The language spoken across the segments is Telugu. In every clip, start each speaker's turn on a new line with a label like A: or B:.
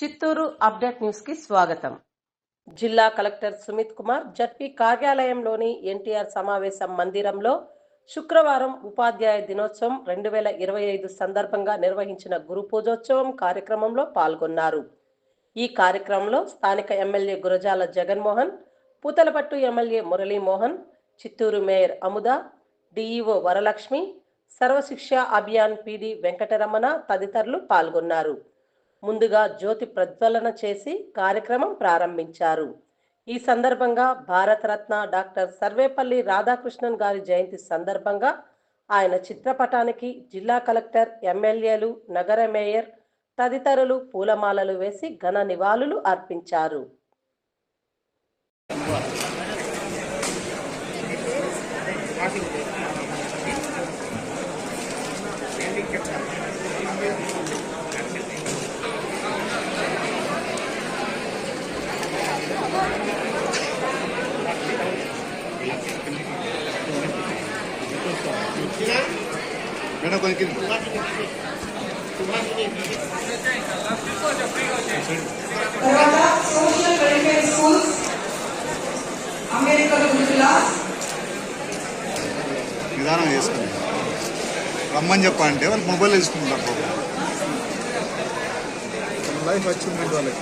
A: చిత్తూరు అప్డేట్ న్యూస్కి స్వాగతం. జిల్లా కలెక్టర్ సుమిత్ కుమార్ జడ్పీ కార్యాలయంలోని ఎన్టీఆర్ సమావేశం మందిరంలో శుక్రవారం ఉపాధ్యాయ దినోత్సవం రెండు వేల ఇరవై ఐదు సందర్భంగా నిర్వహించిన గురు పూజోత్సవం కార్యక్రమంలో పాల్గొన్నారు. ఈ కార్యక్రమంలో స్థానిక MLA Gurajala Jaganmohan Puthalapattu MLA Muralimohan Chittoor mayor Amuda DEO Varalakshmi Sarva Shiksha Abhiyan PD Venkataramana తదితరులు పాల్గొన్నారు. ముందుగా జ్యోతి ప్రజ్వలన చేసి కార్యక్రమం ప్రారంభించారు. ఈ సందర్భంగా భారతరత్న డాక్టర్ సర్వేపల్లి రాధాకృష్ణన్ గారి జయంతి సందర్భంగా ఆయన చిత్రపటానికి జిల్లా కలెక్టర్ ఎమ్మెల్యేలు నగర మేయర్ తదితరులు పూలమాలలు వేసి ఘన నివాళులు అర్పించారు.
B: మేడం కొంచెం
C: తర్వాత సోషల్ వెల్ఫేర్ స్కూల్స్ అంబేద్కర్ గురుకుల
B: నిదానం
D: చేసుకోండి రమ్మని చెప్పంటే
B: వాళ్ళు మొబైల్ తీసుకుంటారు పాపం. లైఫ్ అచీవ్మెంట్ వాళ్ళకి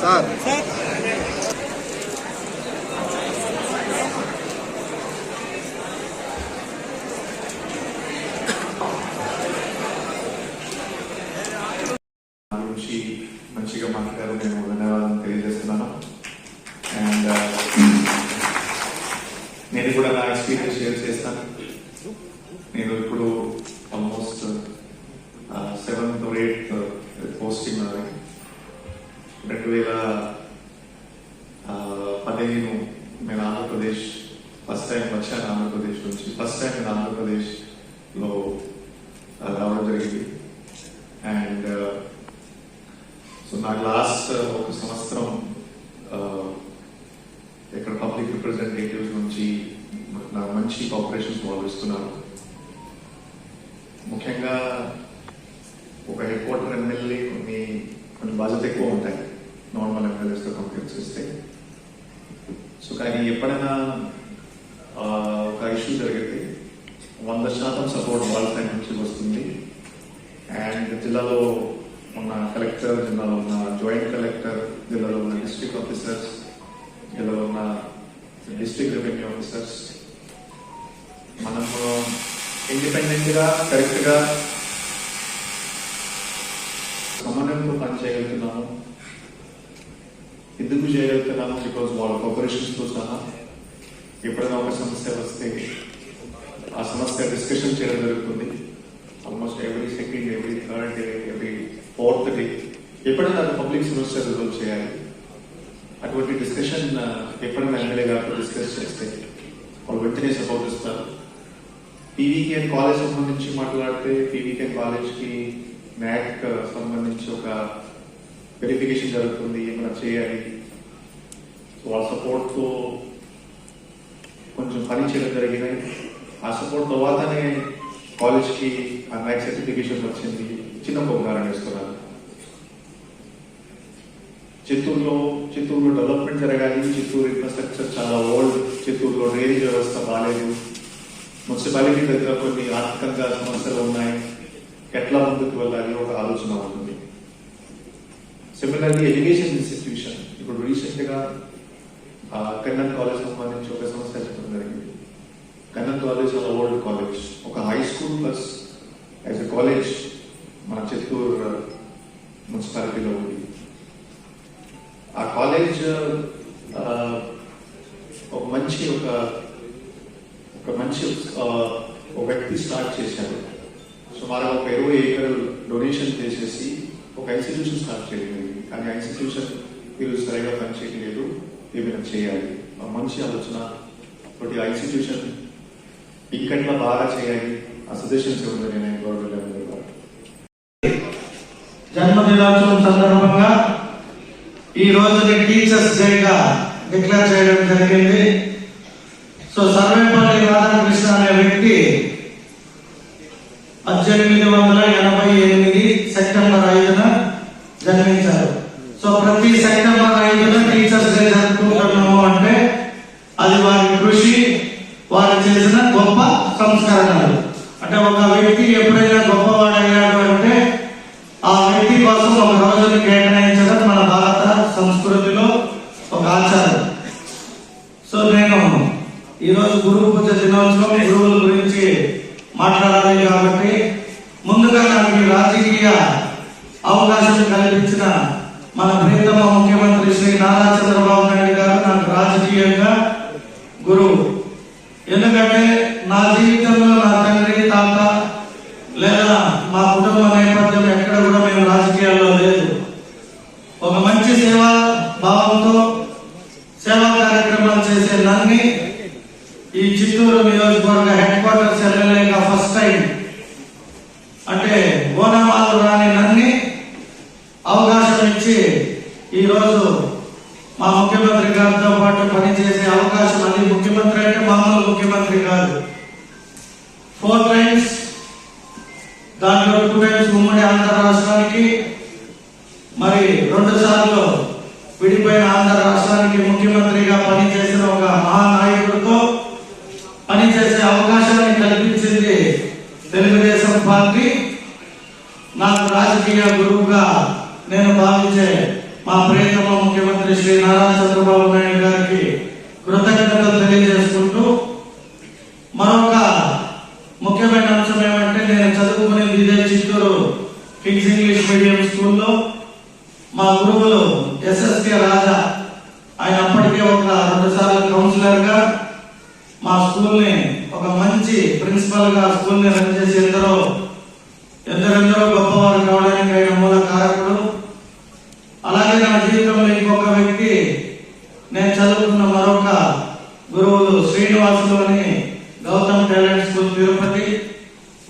B: సార్
E: గురించి మంచిగా మాట్లాడారు. నేను ధన్యవాదాలు తెలియజేస్తున్నాను. అండ్ నేను కూడా నా ఎక్స్పీరియన్స్ షేర్ చేస్తాను. నేను ఇప్పుడు ఆల్మోస్ట్ సెవెంత్ ఎయిత్ పోస్టింగ్ రెండు వేల పదిహేను నేను ఆంధ్రప్రదేశ్ ఫస్ట్ టైం వచ్చాను ఆంధ్రప్రదేశ్ నుంచి. ఫస్ట్ టైం నేను ఆంధ్రప్రదేశ్లో ఆ, రావడం జరిగింది అండ్ సో నాకు లాస్ట్ ఒక సంవత్సరం uh, ఇక్కడ పబ్లిక్ రిప్రజెంటేటివ్స్ నుంచి నాకు మంచి కాపరేషన్ వాళ్ళు ఇస్తున్నారు ముఖ్యంగా ఒక హెడ్ క్వార్టర్ ఎమ్మెల్యే కొన్ని కొన్ని బాధ్యత ఎక్కువ ఉంటాయి. నార్మల్ ఎమ్మెల్యేస్తో కంపేర్ చేస్తే. సో కానీ ఎప్పుడైనా ఒక ఇష్యూ జరిగితే వంద శాతం సపోర్ట్ వాళ్ళ సైడ్ నుంచి వస్తుంది. అండ్ జిల్లాలో కలెక్టర్ జిల్లాలో ఉన్న జాయింట్ కలెక్టర్ జిల్లాలో ఉన్న డిస్ట్రిక్ట్ ఆఫీసర్స్ జిల్లాలో ఉన్న డిస్ట్రిక్ట్ రెవెన్యూ ఆఫీసర్స్ మనము ఇండిపెండెంట్గా కరెక్ట్గా సమన్వయంతో పనిచేయగలుగుతున్నాము. ఎందుకు చేయగలుగుతున్నాము? బికాస్ వాళ్ళ కోఆపరేషన్స్ సహా ఎప్పుడైనా ఒక సమస్య వస్తే ఆ సమస్య డిస్కషన్ చేయడం జరుగుతుంది. Almost every second every third day every ఎప్పుడైనా అది పబ్లిక్ సెమిస్టర్ రిజల్వ్ చేయాలి? అటువంటి డిస్కషన్ ఎప్పుడైనా ఎమ్మెల్యే గారితో డిస్కస్ చేస్తే వాళ్ళు వెంటనే సపోర్ట్ ఇస్తారు. పీవీకేఎన్ కాలేజ్ సంబంధించి మాట్లాడితే పీవీకేఎన్ కాలేజ్కి న్యాక్ సంబంధించి ఒక వెరిఫికేషన్ జరుగుతుంది ఏమైనా చేయాలి. వాళ్ళ సపోర్ట్తో కొంచెం పని చేయడం జరిగినాయి ఆ సపోర్ట్ తర్వాతనే కాలేజ్కి ఆ న్యాక్ సర్టిఫికేషన్ వచ్చింది. చిన్న ఒక ఉదాహరణ చిత్తూరులో చిత్తూరులో డెవలప్మెంట్ జరగాలి చిత్తూరు ఇన్ఫ్రాస్ట్రక్చర్ చాలా ఓల్డ్ చిత్తూరులో డ్రైనేజ్ వ్యవస్థ బాగాలేదు మున్సిపాలిటీ దగ్గర కొన్ని ఆర్థికంగా సమస్యలు ఉన్నాయి. ఎట్లా ముందుకు వెళ్ళాలి ఒక ఆలోచన ఉంటుంది. సిమిలర్లీ ఎడ్యుకేషన్ ఇన్స్టిట్యూషన్ ఇప్పుడు రీసెంట్గా ఆ, కన్నన్ కాలేజ్ సంబంధించి ఒక సమస్య చెప్పడం జరిగింది. కన్నన్ కాలేజ్ చాలా ఓల్డ్ కాలేజ్ ఒక high school plus as a college మన చిత్తూరు మున్సిపాలిటీలో ఉంది. ఆ కాలేజ్ ఒక మంచి ఒక ఒక మంచి ఒక వ్యక్తి స్టార్ట్ చేశారు సుమారు ఒక ఇరవై ఏకర్ డొనేషన్ చేసేసి ఒక ఇన్స్టిట్యూషన్ స్టార్ట్ చేయలేదు కానీ ఆ ఇన్స్టిట్యూషన్ వీళ్ళు సరిగా పనిచేయలేదు. ఏమైనా చేయాలి? ఆ మంచి ఆలోచన ఒకటి ఆ ఇన్స్టిట్యూషన్ ఇంకట్లా బాగా చేయాలి. ఆ సజెషన్స్ ఇవ్వడం నేను గవర్నమెంట్ గారు
F: జన్మదినోత్సవం సందర్భంగా ఈ రోజు టీచర్స్ డేగా డిక్లేర్ చేయడం జరిగింది. సో సర్వేపల్లి రాధాకృష్ణ అనే వ్యక్తి పద్దెనిమిది వందల ఎనభై ఎనిమిది సెప్టెంబర్ ఐదున జన్మించారు. సో ప్రతి సెప్టెంబర్ ఐదున టీచర్స్ డే జరుపుకుంటున్నాము అంటే అది వారి కృషి వారు చేసిన గొప్ప సంస్కరణలు. అంటే ఒక వ్యక్తి ఎప్పుడైనా గొప్పవాడయ్యాడు అంటే ఆ వ్యక్తి కోసం ఒక రోజును కేటాయి ఈరోజు గురువు పూజ దినోత్సవం గురువుల గురించి మాట్లాడాలి కాబట్టి ముందుగా నాకు రాజకీయ అవకాశం కల్పించిన మన ప్రియతమ ముఖ్యమంత్రి శ్రీ నారా చంద్రబాబు నాయుడు గారు నాకు రాజకీయంగా గురువు. ఎందుకంటే నా జీవితంలో నా తండ్రి తాత లేదా మా కుటుంబ నేపథ్యం ఎక్కడ కూడా మేము రాజకీయాల్లో లేదు. ఒక మంచి సేవా భావంతో సేవా కార్యక్రమాలు చేసే నన్ను నియోజకవర్గ హెడ్ క్వార్టర్స్ ఎమ్మెల్యేగా ఫస్ట్ టైం. అంటే ఓనమాలు రాని నన్ని అవకాశం ఇచ్చి ఈరోజు మా ముఖ్యమంత్రి గారితో పాటు పనిచేసే అవకాశం అది ముఖ్యమంత్రి అంటే మామూలు ముఖ్యమంత్రి కాదు. ఫోర్ టైమ్స్ దాంట్లో టూ టైమ్స్ ఉమ్మడి ఆంధ్ర రాష్ట్రానికి మరి రెండు సార్లు విడిపోయిన ఆంధ్ర రాష్ట్రానికి ముఖ్యమంత్రిగా పనిచేసిన ఒక మహానాయకుడితో అవకాశాన్ని కల్పించింది తెలుగుదేశం పార్టీ. నాకు రాజకీయ గురువుగా నేను భావించే మా ప్రియతమ ముఖ్యమంత్రి శ్రీ నారా చంద్రబాబు నాయుడు గారికి కృతజ్ఞతలు తెలియజేసుకుంటూ మరొక ముఖ్యమైన అంశం ఏమంటే నేను చదువుకునేది ఇదే చిత్తూరు కింగ్స్ ఇంగ్లీష్ మీడియం స్కూల్లో మా గురువులు ఎస్ఎస్కే రాజా. ఆయన అప్పటికే ఒక రెండుసార్లు కౌన్సిలర్గా మా స్కూల్ని మంచి ప్రిన్సిపల్గా స్కూల్ని రన్ చేసి ఎందరో ఎందరెందరో గొప్పవారు కావడానికి ఆయన మూల కారకుడు. అలాగే నా జీవితంలో ఇంకొక వ్యక్తి నేను చదువుకున్న మరొక గురువులు శ్రీనివాసులు అని గౌతమ్ టాలెంట్ స్కూల్ తిరుపతి.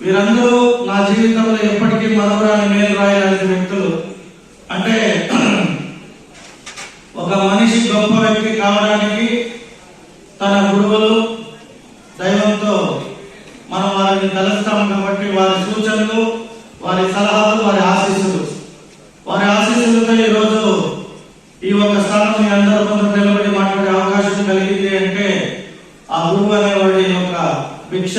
F: వీరందరూ నా జీవితంలో ఎప్పటికీ మరొకరాని మేలు రాయలాంటి వ్యక్తులు. అంటే ఒక మనిషి గొప్ప వ్యక్తి కావడానికి తన గురువులు మీ అందరూ కొందరు నిలబడి మాట్లాడే అవకాశం కలిగింది అంటే ఆ గురువు అనేవాడి యొక్క భిక్ష